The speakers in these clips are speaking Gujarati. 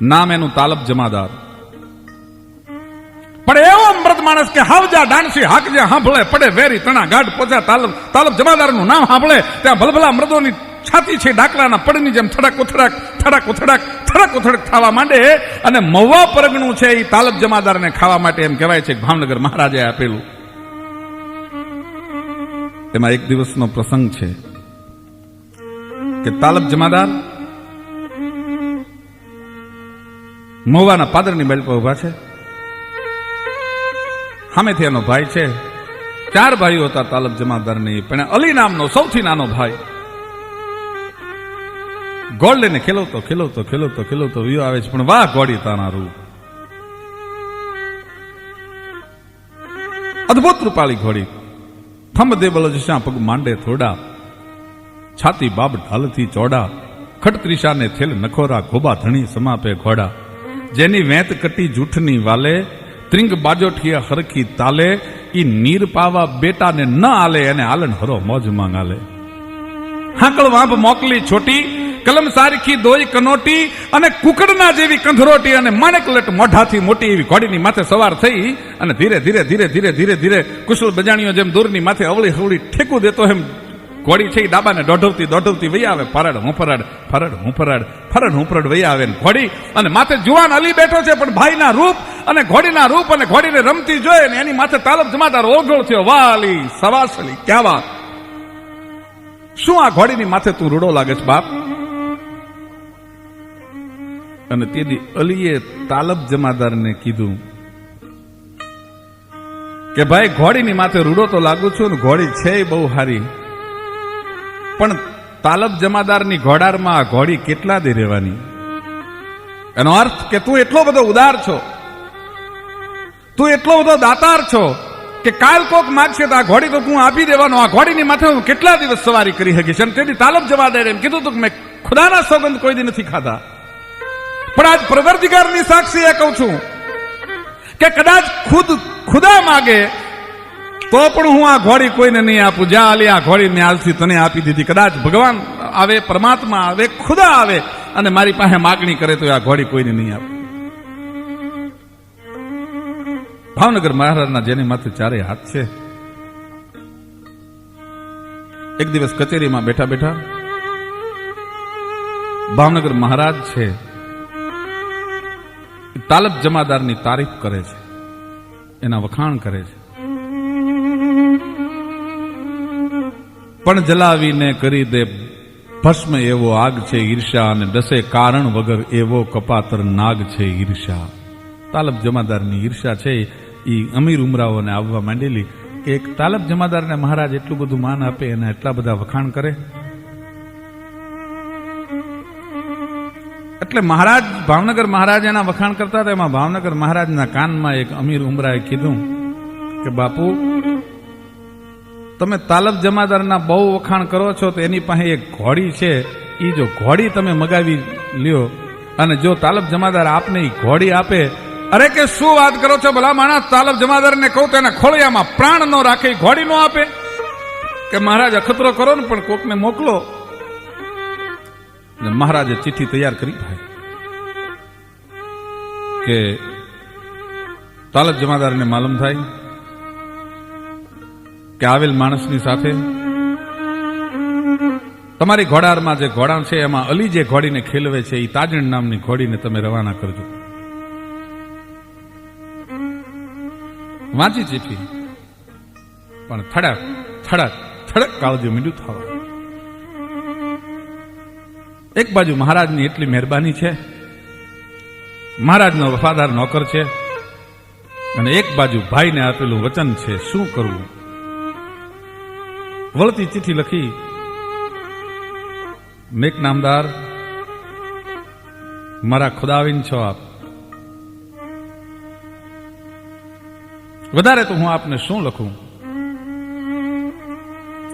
નામ એનું તાલબ જમાદાર પણ એવો મૃત માણસ કે હાવજા ડાણસી હાકજે હાંભળે પડે વેરી તણા ગાઢ પોચા તાલબ તાલબ જમાદારનું નામ સાંભળે ત્યાં ભલભલા મૃદોની છાતી છે ડાકરાના પડની જેમ થડક ઉથડક થડક ઉથડક થડાક ઉથડક થવા માંડે અને મવા પરગણું છે એ તાલબ જમાદારને ખાવા માટે એમ કહેવાય છે કે ભાવનગર મહારાજે આપેલું. તેમાં એક દિવસનો પ્રસંગ છે કે તાલબ જમાદાર મહુવાના પાદરની બેલ પર ઊભા છે. સામેથી એનો ભાઈ છે. ચાર ભાઈઓ હતા તાલબ જમાદારની, પણ અલી નામનો સૌથી નાનો ભાઈ. ગોળ લઈને ખેલવતો ખેલવતો ખેલવતો ખેલવતો વિયો આવે છે, પણ વાહ, ગોળી તાના રૂપ અદભુત રૂપાળી ઘોડી. થંભ દે બલો જશા પગ માંડે થોડા. છાતી બાબ ઢાલથી ચોડા. ખટત્રીસાને થેલ નખોરા ખોબા ધણી સમાપે ઘોડા. જેની વેંત કટી જૂઠની વાલે, ત્રિંગ બાજોઠિયા હરખી તાલે, ઈ નીર પાવા બેટાને ન આલે, એને આલન હરો મોજ માંગાલે. હાંકળ વાંભ મોકલી છોટી, કલમ સારખી દોઈ કનોટી, અને કુકડના જેવી કંધરોટી અને માણેકલટ મોઢાથી મોટી એવી ઘોડીની માથે સવાર થઈ, અને ધીરે ધીરે ધીરે ધીરે ધીરે ધીરે કુશળ બજાણીઓ જેમ દૂરની માથે અવળી હવળી ઠેકું દેતો એમ ઘોડી છે એ ડાબાને દોઢવતી દોઢવતી વહી આવે. ફરડ હું ફરડ ફરડ હું ફરડ ફરડ હું ફરડ વહી આવે ને ઘોડી. અને માથે જુવાન અલી બેઠો છે, પણ ભાઈના રૂપ અને ઘોડીના રૂપ અને ઘોડીને રમતી જોઈએ ને એની માથે તાલબ જમાદાર ઓગળ થયો. વાહ અલી, સવાસ અલી, ક્યાં વાત? શું આ ઘોડીની માથે તું રૂડો લાગે છે, બાપ? અને તેથી અલીએ તાલબ જમાદારને કીધું કે ભાઈ, ઘોડીની માથે રૂડો તો લાગુ છું ને ઘોડી છે બહુ હારી. પણ તાલબ જમાદારની ઘોડારમાં આ ઘોડી કેટલા દે રહેવાની? એનો અર્થ કે તું એટલો બધો ઉદાર છો, તું એટલો બધો દાતાર છો કે કાલ કોક માગશે તો આ ઘોડી તો હું આપી દેવાનો. આ ઘોડીની માથે હું કેટલા દિવસ સવારી કરી શકીશ? અને તેથી તાલબ જમાદાર એમ કીધું તું કે મેં ખુદાના સોગંદ કોઈ દી નથી ખાધા. પણ આજ પ્રવર્તિકારની સાક્ષી એ કહું છું કે કદાચ ખુદ ખુદા માગે તો પણ હું આ ઘોડી કોઈને નહીં આપું. જ્યાં આલી આ ઘોડી મેં આજથી તને આપી દીધી. કદાચ ભગવાન આવે, પરમાત્મા આવે, ખુદા આવે અને મારી પાસે માગણી કરે તો આ ઘોડી કોઈને નહીં આપે. ભાવનગર મહારાજના જેની માથે ચારે હાથ છે. એક દિવસ કચેરીમાં બેઠા બેઠા ભાવનગર મહારાજ છે. તાલબ જમાદારની તારીફ કરે છે. એના વખાણ કરે છે. પણ જલાવીને કરી દે. ભસ્મ એવો આગ છે ઈર્ષા અને દસે કારણ વગર એવો કપાતર નાગ છે ઈર્ષા તાલબ જમાદારની ઈર્ષા છે એ અમીર ઉમરાઓને આવવા માંડેલી. કે એક તાલબ જમાદારને મહારાજ એટલું બધું માન આપે, એના એટલા બધા વખાણ કરે. એટલે મહારાજ, ભાવનગર મહારાજ એના વખાણ કરતા હતા, એમાં ભાવનગર મહારાજના કાનમાં એક અમીર ઉમરાએ કીધું કે, બાપુ તમે તાલબ જમાદારના બહુ વખાણ કરો છો તો એની પાસે એક ઘોડી છે. એ જો ઘોડી તમે મગાવી લ્યો અને જો તાલબ જમાદાર આપને એ ઘોડી આપે, અરે કે શું વાત કરો છો ભલા માણસ? તાલબ જમાદારને કહું તો એના ખોળિયામાં પ્રાણ ન રાખે ઘોડી ન આપે. કે મહારાજ અખતરો કરો ને પણ કોકને મોકલો. મહારાજે ચિઠ્ઠી તૈયાર કરી ભાઈ. કે તાલબ જમાદારને માલુમ થાય કે આવેલ માણસની સાથે? તમારી ઘોડારમાં જે ઘોડા છે, એમાં અલી જે ઘોડીને ખેલવે છે એ તાજણ નામની ઘોડીને તમે રવાના કરજો. વાંચી ચીઠી. પણ થડક થડક થડક કાળજો મીંડું થવા. એક બાજુ મહારાજની એટલી મહેરબાની છે. મહારાજનો વફાદાર નોકર છે. અને એક બાજુ ભાઈને આપેલું વચન છે, શું કરવું? વળતી ચિઠ્ઠી લખી, મેક નામદાર, મારા ખુદાવીન છો આપ. વધારે તો હું આપને શું લખું?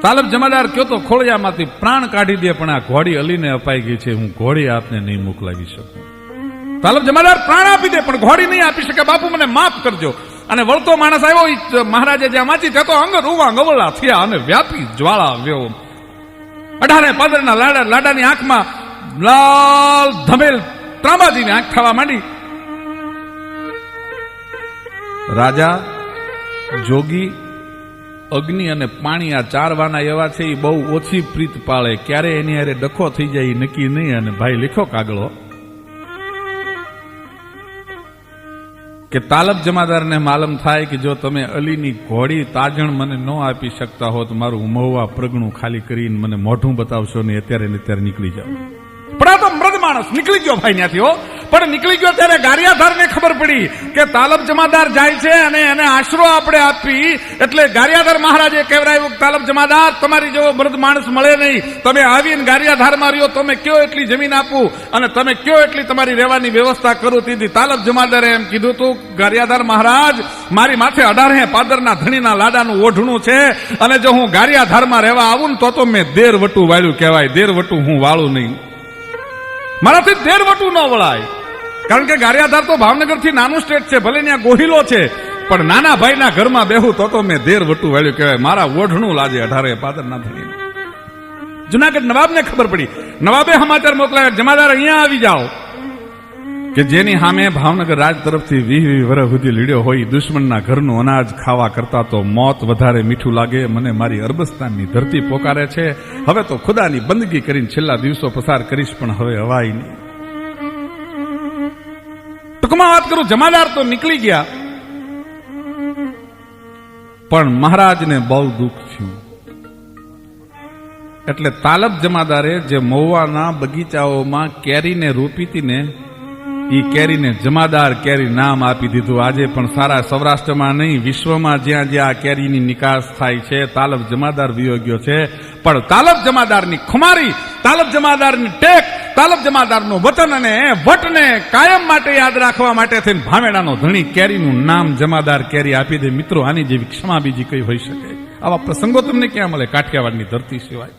તાલબ જમાદાર કયો તો ખોળિયામાંથી પ્રાણ કાઢી દે, પણ આ ઘોડી અલીને અપાઈ ગઈ છે. હું ઘોડી આપને નહીં મોકલાવી શકું. તાલબ જમાદાર પ્રાણ આપી દે, પણ ઘોડી નહીં આપી શકે. બાપુ, મને માફ કરજો. અને વળતો માણસ આવ્યો મહારાજે જ્યાં વાંચી ત્યાં તો અંગ રૂવા ગવળા થયા અને વ્યાપી જ્વાળા વ્યો અઢારે પાદરના લાડા લાડાની આંખમાં લાલ ધમેલ ત્રાંબાજીની આંખ થવા માંડી. રાજા, જોગી, અગ્નિ અને પાણી આ ચાર વાના એવા છે એ બહુ ઓછી પ્રીત પાળે. ક્યારે એની હારે ડખો થઈ જાય નક્કી નહીં અને ભાઈ લીખો કાગળો કે તાલબ જમાદારને માલમ થાય કે જો તમે અલીની ઘોડી તાજણ મને ન આપી શકતા હો તો મારું મહુવા પ્રગણું ખાલી કરીને મને મોઢું બતાવશો ને અત્યારે ને અત્યારે નીકળી જાઓ. પણ આ તો મૃદ માણસ. નીકળી ગયો ભાઈ ત્યાંથી હો. પણ નીકળી ગયો ત્યારે ગારિયાધારને ખબર પડી કે તાલબ જમાદાર જાય છે અને એને આશરો આપણે આપી એટલે ગારિયાધાર મહારાજે કહેવરાયું, તાલબ જમાદાર, તમારી જેવો મૃદ માણસ મળે નહીં. તમે આવીને ગારિયાધારમાં રહ્યો તમે કયો એટલી જમીન આપું? અને તમે કયો એટલી તમારી રહેવાની વ્યવસ્થા કરું? તેથી તાલબ જમાદારે એમ કીધું તું, ગારિયાધાર મહારાજ, મારી માથે અઢારે પાદરના ધણીના લાડાનું ઓઢણું છે અને જો હું ગારિયાધારમાં રહેવા આવું ને તો તો મેં દેર વટું વાળ્યું કહેવાય. દેર વટું હું વાળું નહીં. મારાથી દેર વટું ન વળાય. કારણ કે ગારિયાધાર તો ભાવનગરથી નાનું સ્ટેટ છે, ભલે ત્યાં ગોહિલો છે, પણ નાના ભાઈના ઘરમાં બેહું તો મેં દેર વટું વાળ્યું કહેવાય. મારા ઓઢણું લાજે અઢારે પાદરના થઈ જુનાગઢ નવાબને ખબર પડી. નવાબે સમાચાર મોકલાયા, જમાદાર અહીંયા આવી જાઓ. કે જેની સામે ભાવનગર રાજ તરફથી વીહ વીહ વર્ષ સુધી લીડ્યો હોય, દુશ્મનના ઘરનું અનાજ ખાવા કરતા તો મોત વધારે મીઠું લાગે, મને મારી અરબસ્તાનની ધરતી પોકારે છે. હવે તો ખુદાની બંદગી કરીને છેલ્લા દિવસો પસાર કરીશ, પણ હવે હવાય નહીં. ટૂંકમાં વાત કરું, જમાદાર તો નીકળી ગયા. પણ મહારાજને બહુ દુઃખ થયું. એટલે તાલબ જમાદારે જે મહુવાના બગીચાઓમાં કેરીને રોપી હતી ને એ કેરીને જમાદાર કેરી નામ આપી દીધું. આજે પણ સારા સૌરાષ્ટ્રમાં નહીં, વિશ્વમાં જ્યાં જ્યાં કેરીની નિકાસ થાય છે, તાલબ જમાદાર વિયોગ્યો છે. પણ તાલબ જમાદારની ખુમારી, તાલબ જમાદારની ટેક તાલબ જમાદારનું વતન અને વટને કાયમ માટે યાદ રાખવા માટે થઈને ભામેડાનો ધણી કેરીનું નામ જમાદાર કેરી આપી દે. મિત્રો, આની જેવી ક્ષમા બીજી કઈ હોઈ શકે? આવા પ્રસંગો તમને ક્યાં મળે? કાઠિયાવાડની ધરતી સિવાય.